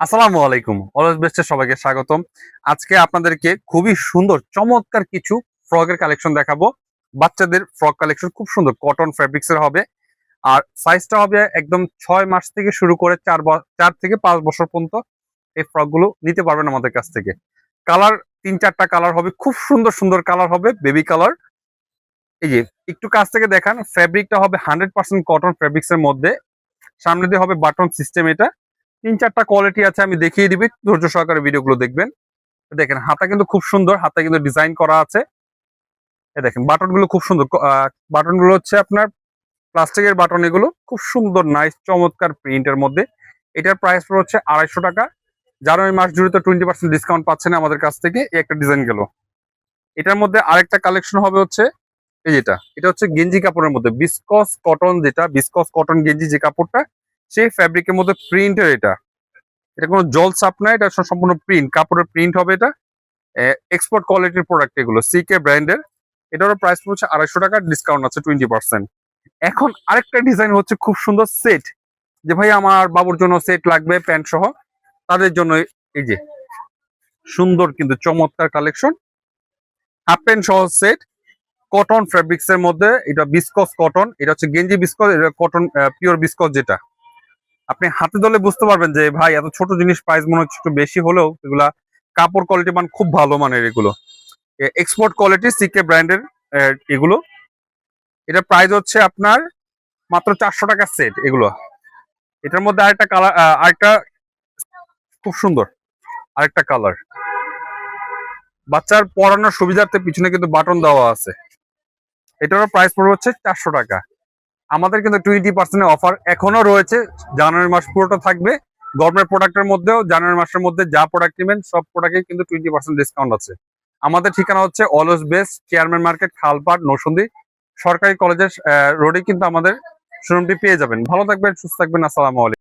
আসসালামু আলাইকুম। অলওয়েজ বেস্টে সবাইকে স্বাগতম। আজকে আপনাদেরকে খুবই সুন্দর, চমৎকার কিছু ফ্রকের কালেকশন দেখাবো। বাচ্চাদের ফ্রক কালেকশন খুব সুন্দর, কটন ফ্যাব্রিক্স এর হবে। আর সাইজটা হবে একদম ছয় মাস থেকে শুরু করে চার চার থেকে পাঁচ বছর পর্যন্ত এই ফ্রকগুলো নিতে পারবেন আমাদের কাছ থেকে। কালার, তিন চারটা কালার হবে, খুব সুন্দর সুন্দর কালার হবে, বেবি কালার। এই যে, একটু কাছ থেকে দেখান, ফ্যাব্রিকটা হবে হান্ড্রেড পার্সেন্ট কটন ফ্যাব্রিক্স এর মধ্যে। সামনে দিয়ে হবে বাটন সিস্টেম এটা। তিন চারটা কোয়ালিটি আছে, আমি দেখিয়ে দিবি। ধৈর্য সহকারে ভিডিওগুলো দেখবেন। দেখেন, হাতা কিন্তু খুব সুন্দর হাতা কিন্তু ডিজাইন করা আছে। দেখেন বাটনগুলো খুব সুন্দর। বাটনগুলো হচ্ছে আপনার প্লাস্টিকের বাটন এগুলো। খুব সুন্দর নাইস চমৎকার প্রিন্টের মধ্যে। এটার প্রাইস হচ্ছে আড়াইশো টাকা। জানুয়ারি মাস জুড়ে তো টোয়েন্টি পার্সেন্ট ডিসকাউন্ট পাচ্ছেন আমাদের কাছ থেকে একটা ডিজাইন গেল। এটার মধ্যে আরেকটা কালেকশন হবে হচ্ছে, এই যেটা, এটা হচ্ছে গেঞ্জি কাপড়ের মধ্যে। বিসকস কটন যেটা বিসকস কটন গেঞ্জি যে কাপড়টা সেই ফ্যাব্রিকের মধ্যে প্রিন্টের এটা। এটা কোনো জল সাপ না, এটা সম্পূর্ণ প্রিন্ট কাপড়ের প্রিন্ট হবে এটা। এক্সপোর্ট কোয়ালিটির প্রোডাক্ট এগুলো সিকে ব্র্যান্ডের এটারও প্রাইস হচ্ছে আড়াইশো টাকা ডিসকাউন্ট আছে টোয়েন্টি পার্সেন্ট এখন আরেকটা ডিজাইন হচ্ছে খুব সুন্দর সেট যে ভাই আমার বাবুর জন্য সেট লাগবে প্যান্ট সহ। তাদের জন্য এই যে, সুন্দর কিন্তু চমৎকার কালেকশন হাফ প্যান্ট সহ সেট কটন ফ্যাব্রিক্স এর মধ্যে, এটা বিসকস কটন এটা হচ্ছে গেঞ্জি বিসকস এটা কটন পিওর বিসকস যেটা। আপনি হাতে দলে বুঝতে পারবেন যে, ভাই, এত ছোট জিনিস প্রাইস মনে হচ্ছে একটু বেশি হলেও এগুলা কাপড় কোয়ালিটি মান খুব ভালো মানের এগুলো। এক্সপোর্ট কোয়ালিটি সিকে ব্র্যান্ডের এগুলো। এটা প্রাইস হচ্ছে আপনার মাত্র চারশো টাকা সেট এগুলো। এটার মধ্যে আরেকটা কালার আরেকটা খুব সুন্দর, আরেকটা কালার বাচ্চার পড়ানোর সুবিধার্থে পিছনে কিন্তু বাটন দেওয়া আছে। এটারও প্রাইস পড়বে হচ্ছে চারশো টাকা। আমাদের কিন্তু টোয়েন্টি পার্সেন্ট অফার এখনও রয়েছে। জানুয়ারি মাস পুরোটা থাকবে। গভর্নমেন্ট প্রোডাক্টের মধ্যেও জানুয়ারি মাসের মধ্যে যা প্রোডাক্ট নেবেন, সব প্রোডাক্টে কিন্তু টোয়েন্টি পার্সেন্ট ডিসকাউন্ট আছে। আমাদের ঠিকানা হচ্ছে অলস বেস চেয়ারম্যান মার্কেট খালপাট নৌসন্দি সরকারি কলেজের রোডে কিন্তু আমাদের শোরুমটি পেয়ে যাবেন। ভালো থাকবেন, সুস্থ থাকবেন, আসসালামু আলাইকুম।